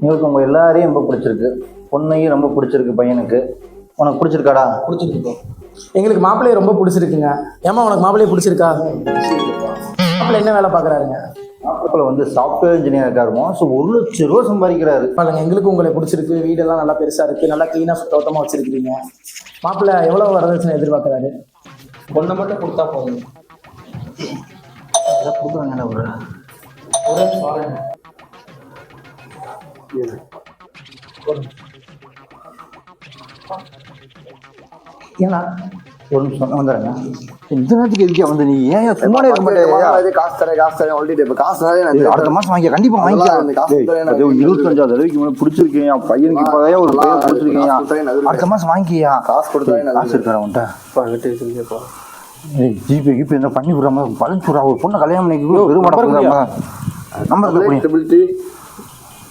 எங்களுக்கு உங்கள் எல்லாரையும் ரொம்ப பிடிச்சிருக்கு. பொண்ணையும் ரொம்ப பிடிச்சிருக்கு பையனுக்கு. உனக்கு பிடிச்சிருக்காடா? பிடிச்சிருக்கு எங்களுக்கு மாப்பிள்ளையை ரொம்ப பிடிச்சிருக்குங்க. ஏமா உனக்கு மாப்பிள்ளையை பிடிச்சிருக்கா? மாப்பிள்ளை என்ன வேலை பார்க்குறாருங்க? மாப்பிள்ளை வந்து சாஃப்ட்வேர் இன்ஜினியர் இருக்காருமோ? ஸோ ஒரு லட்சம் ரூபா சம்பாதிக்கிறாரு. பாருங்க எங்களுக்கு உங்களை பிடிச்சிருக்கு. வீடெல்லாம் நல்லா பெருசாக இருக்குது நல்லா க்ளீனாக சுத்தமாக வச்சுருக்கீங்க மாப்பிள்ளை எவ்வளோ வரதட்சணை எதிர்பார்க்குறாரு? பொண்ணை மட்டும் கொடுத்தா போதும். அதான் கொடுக்குறாங்கடா ஒரு ஒரே. ஏன்னா ஒரு நிமிஷம் வந்துடுறேங்க. இந்த நேரத்துக்கு எதுக்கே வந்து நீ ஏன் இருக்க காசு தரேன் காசு தரேன் ஆல்ரெடி இப்ப காசு தரேன் அடுத்த மாசம் வாங்கிக்க கண்டிப்பா அதெல்லாம் அந்த காசு வாங்கிக்க தரேன் நான் டேய், அது இருபத்தஞ்சாவது தடவைக்கு மேல பிடிச்சிருக்கேன் என் பையனுக்கு இப்பதான் ஒரு பையன் நல்லது. அடுத்த மாசம் வாங்கிக்கியா? காசு கொடுத்தா. காசு இருக்கா உன்ட்ட ஜிபே கிபே என்ன பண்ணி விடுறாம பழச்சுடா ஒரு பொண்ணை கல்யாணம் பண்ணி பெருமாடா நம்பர் டபுள் பண்ணி eight triple three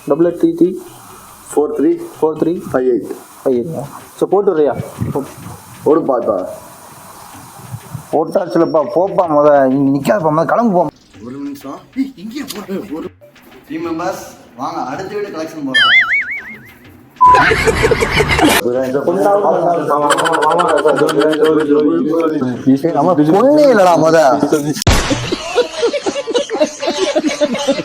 double eight three three four three four three five eight ஐயா ஸோ போட்டு விட்றியா ஒரு பாத்தா போட்டாச்சுலப்பா போப்பா முத இங்க நிக்காதப்பா முத கிளம்பு போ ஒரு நிமிஷம். இங்கே போட்டு ஒரு டீம் மெம்பர்ஸ் வாங்க அடுத்த வீடு கலெக்ஷன் போகலாம் நம்ம பொண்ணே இல்லடா முத.